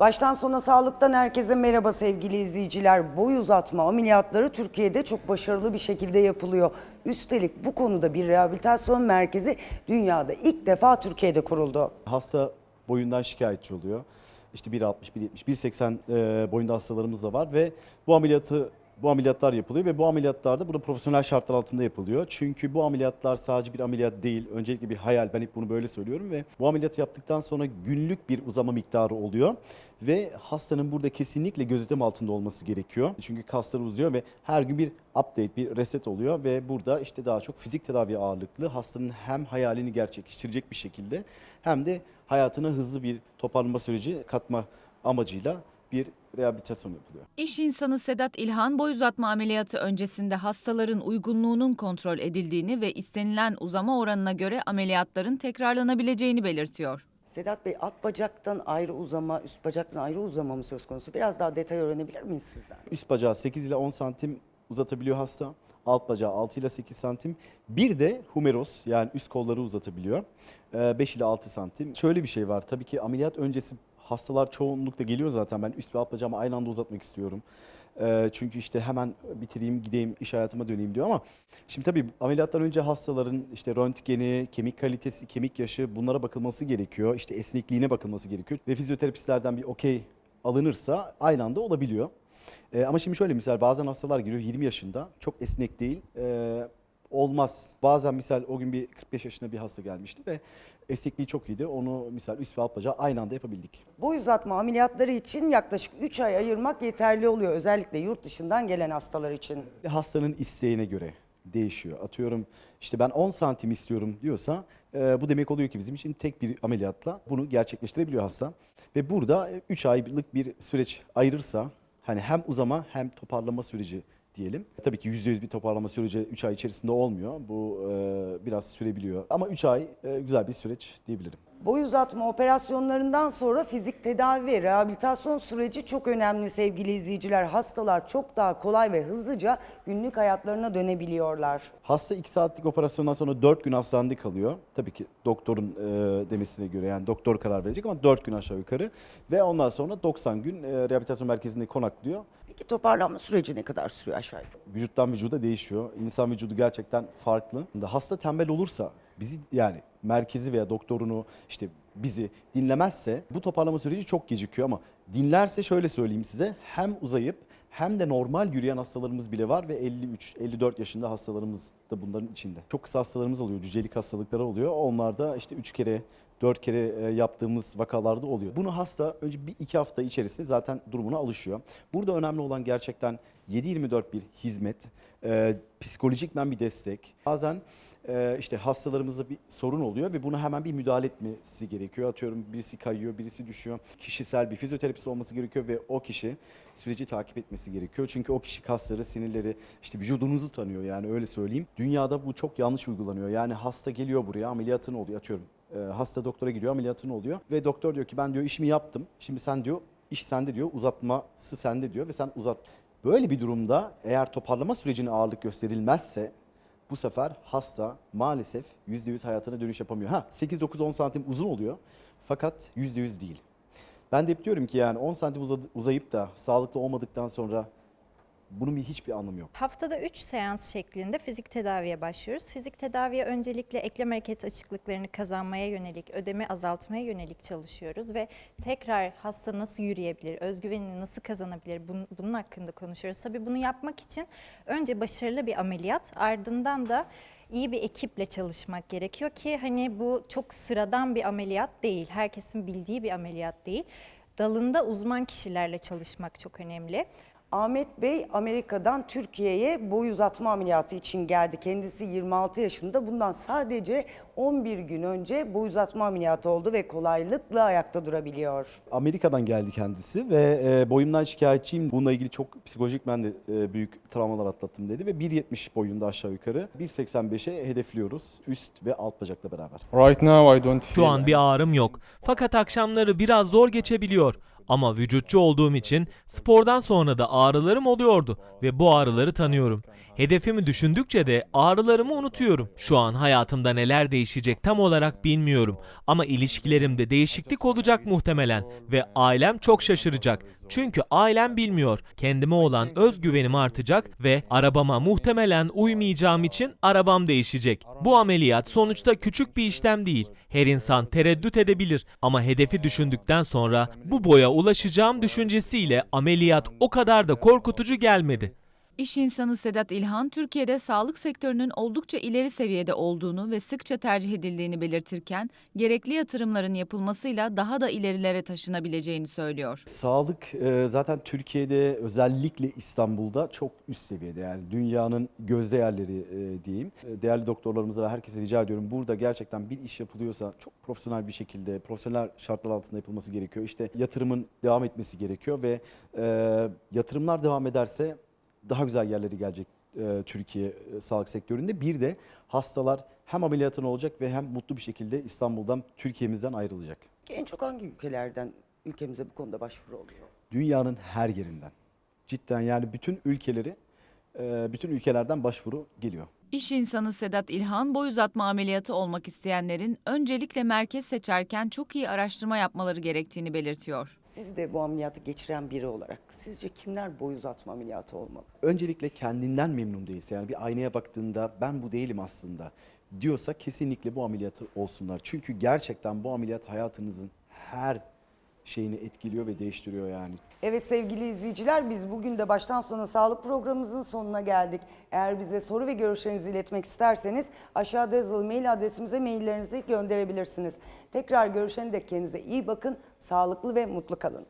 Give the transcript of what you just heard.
Baştan sona sağlıktan herkese merhaba sevgili izleyiciler. Boy uzatma ameliyatları Türkiye'de çok başarılı bir şekilde yapılıyor. Üstelik bu konuda bir rehabilitasyon merkezi dünyada ilk defa Türkiye'de kuruldu. Hasta boyundan şikayetçi oluyor. İşte 1.60, 1.70, 1.80 e, boyunda hastalarımız da var ve bu ameliyatı bu ameliyatlar yapılıyor ve bu ameliyatlar da burada profesyonel şartlar altında yapılıyor. Çünkü bu ameliyatlar sadece bir ameliyat değil. Öncelikle bir hayal. Ben hep bunu böyle söylüyorum ve bu ameliyatı yaptıktan sonra günlük bir uzama miktarı oluyor. Ve hastanın burada kesinlikle gözetim altında olması gerekiyor. Çünkü kasları uzuyor ve her gün bir update, bir reset oluyor ve burada işte daha çok fizik tedavi ağırlıklı hastanın hem hayalini gerçekleştirecek bir şekilde hem de hayatına hızlı bir toparlanma süreci katma amacıyla bir rehabilitasyon yapılıyor. İş insanı Sedat İlhan boy uzatma ameliyatı öncesinde hastaların uygunluğunun kontrol edildiğini ve istenilen uzama oranına göre ameliyatların tekrarlanabileceğini belirtiyor. Sedat Bey alt bacaktan ayrı uzama, üst bacaktan ayrı uzama mı söz konusu? Biraz daha detay öğrenebilir miyiz sizden? Üst bacağı 8 ile 10 santim uzatabiliyor hasta. Alt bacağı 6 ile 8 santim. Bir de humeros yani üst kolları uzatabiliyor. 5 ile 6 santim. Şöyle bir şey var. Tabii ki ameliyat öncesi hastalar çoğunlukla geliyor zaten. Ben üst ve alt bacağımı aynı anda uzatmak istiyorum. Ee, Çünkü işte hemen bitireyim, gideyim, iş hayatıma döneyim diyor ama şimdi tabii ameliyattan önce hastaların işte röntgeni, kemik kalitesi, kemik yaşı bunlara bakılması gerekiyor. İşte esnekliğine bakılması gerekiyor. Ve fizyoterapistlerden bir okey alınırsa aynı anda olabiliyor. Ee, ama şimdi şöyle misal bazen hastalar geliyor 20 yaşında çok esnek değil. Ee, olmaz. Bazen misal o gün bir 45 yaşında bir hasta gelmişti ve esnekliği çok iyiydi. Onu misal üst ve alt bacağı aynı anda yapabildik. Boy uzatma ameliyatları için yaklaşık 3 ay ayırmak yeterli oluyor. Özellikle yurt dışından gelen hastalar için. Hastanın isteğine göre değişiyor. Atıyorum işte ben 10 santim istiyorum diyorsa e, bu demek oluyor ki bizim için tek bir ameliyatla bunu gerçekleştirebiliyor hasta. Ve burada 3 aylık bir süreç ayırırsa hani hem uzama hem toparlama süreci diyelim. Tabii ki %100 bir toparlama süreci 3 ay içerisinde olmuyor. Bu e, biraz sürebiliyor. Ama 3 ay e, güzel bir süreç diyebilirim. Boy uzatma operasyonlarından sonra fizik tedavi ve rehabilitasyon süreci çok önemli sevgili izleyiciler. Hastalar çok daha kolay ve hızlıca günlük hayatlarına dönebiliyorlar. Hasta 2 saatlik operasyondan sonra 4 gün hastanede kalıyor. Tabii ki doktorun e, demesine göre yani doktor karar verecek ama 4 gün aşağı yukarı. Ve ondan sonra 90 gün e, rehabilitasyon merkezinde konaklıyor. Peki toparlanma süreci ne kadar sürüyor aşağı yukarı? Vücuttan vücuda değişiyor. İnsan vücudu gerçekten farklı. Hasta tembel olursa bizi yani merkezi veya doktorunu işte bizi dinlemezse bu toparlama süreci çok gecikiyor ama dinlerse şöyle söyleyeyim size hem uzayıp hem de normal yürüyen hastalarımız bile var ve 53-54 yaşında hastalarımız da bunların içinde. Çok kısa hastalarımız oluyor, cücelik hastalıkları oluyor. Onlar da işte 3 kere 4 kere e, yaptığımız vakalarda oluyor. Bunu hasta önce bir iki hafta içerisinde zaten durumuna alışıyor. Burada önemli olan gerçekten 7-24 bir hizmet, e, psikolojikmen bir destek. Bazen e, işte hastalarımızda bir sorun oluyor ve buna hemen bir müdahale etmesi gerekiyor. Atıyorum birisi kayıyor, birisi düşüyor. Kişisel bir fizyoterapist olması gerekiyor ve o kişi süreci takip etmesi gerekiyor. Çünkü o kişi kasları, sinirleri, işte vücudunuzu tanıyor yani öyle söyleyeyim. Dünyada bu çok yanlış uygulanıyor. Yani hasta geliyor buraya ameliyatını oluyor atıyorum. E, hasta doktora gidiyor ameliyatını oluyor ve doktor diyor ki ben diyor işimi yaptım. Şimdi sen diyor iş sende diyor uzatması sende diyor ve sen uzat. Böyle bir durumda eğer toparlama sürecine ağırlık gösterilmezse bu sefer hasta maalesef %100 hayatına dönüş yapamıyor. Ha 8-9-10 santim uzun oluyor fakat %100 değil. Ben de hep diyorum ki yani 10 santim uzayıp da sağlıklı olmadıktan sonra bunun bir hiçbir anlamı yok. Haftada 3 seans şeklinde fizik tedaviye başlıyoruz. Fizik tedaviye öncelikle eklem hareket açıklıklarını kazanmaya yönelik, ödemi azaltmaya yönelik çalışıyoruz ve tekrar hasta nasıl yürüyebilir, özgüvenini nasıl kazanabilir bunun, bunun hakkında konuşuyoruz. Tabii bunu yapmak için önce başarılı bir ameliyat, ardından da iyi bir ekiple çalışmak gerekiyor ki hani bu çok sıradan bir ameliyat değil. Herkesin bildiği bir ameliyat değil. Dalında uzman kişilerle çalışmak çok önemli. Ahmet Bey Amerika'dan Türkiye'ye boy uzatma ameliyatı için geldi. Kendisi 26 yaşında. Bundan sadece 11 gün önce boy uzatma ameliyatı oldu ve kolaylıkla ayakta durabiliyor. Amerika'dan geldi kendisi ve e, boyumdan şikayetçiyim. Bununla ilgili çok psikolojik ben de e, büyük travmalar atlattım dedi ve 1.70 boyunda aşağı yukarı 1.85'e hedefliyoruz üst ve alt bacakla beraber. Right now I don't Şu feel an bir ağrım yok. Fakat akşamları biraz zor geçebiliyor. Ama vücutçu olduğum için spordan sonra da ağrılarım oluyordu ve bu ağrıları tanıyorum. Hedefimi düşündükçe de ağrılarımı unutuyorum. Şu an hayatımda neler değişecek tam olarak bilmiyorum. Ama ilişkilerimde değişiklik olacak muhtemelen. Ve ailem çok şaşıracak. Çünkü ailem bilmiyor. Kendime olan özgüvenim artacak ve arabama muhtemelen uymayacağım için arabam değişecek. Bu ameliyat sonuçta küçük bir işlem değil. Her insan tereddüt edebilir ama hedefi düşündükten sonra bu boya ulaşacağım düşüncesiyle ameliyat o kadar da korkutucu gelmedi. İş insanı Sedat İlhan, Türkiye'de sağlık sektörünün oldukça ileri seviyede olduğunu ve sıkça tercih edildiğini belirtirken, gerekli yatırımların yapılmasıyla daha da ilerilere taşınabileceğini söylüyor. Sağlık e, zaten Türkiye'de özellikle İstanbul'da çok üst seviyede yani dünyanın gözde yerleri e, diyeyim. E, Değerli doktorlarımıza ve herkese rica ediyorum burada gerçekten bir iş yapılıyorsa çok profesyonel bir şekilde profesyonel şartlar altında yapılması gerekiyor. İşte yatırımın devam etmesi gerekiyor ve yatırımlar devam ederse daha güzel yerlere gelecek e, Türkiye e, sağlık sektöründe. Bir de hastalar hem ameliyatın olacak ve hem mutlu bir şekilde İstanbul'dan Türkiye'mizden ayrılacak. En çok hangi ülkelerden ülkemize bu konuda başvuru oluyor? dünyanın her yerinden. Cidden yani bütün ülkeleri, e, bütün ülkelerden başvuru geliyor. İş insanı Sedat İlhan, boy uzatma ameliyatı olmak isteyenlerin öncelikle merkez seçerken çok iyi araştırma yapmaları gerektiğini belirtiyor. Siz de bu ameliyatı geçiren biri olarak sizce kimler boy uzatma ameliyatı olmalı? Öncelikle kendinden memnun değilse yani bir aynaya baktığında ben bu değilim aslında diyorsa kesinlikle bu ameliyatı olsunlar. Çünkü gerçekten bu ameliyat hayatınızın her şeyini etkiliyor ve değiştiriyor yani. Evet sevgili izleyiciler biz bugün de baştan sona sağlık programımızın sonuna geldik. Eğer bize soru ve görüşlerinizi iletmek isterseniz aşağıda yazılı mail adresimize maillerinizi gönderebilirsiniz. Tekrar görüşene dek kendinize iyi bakın, sağlıklı ve mutlu kalın.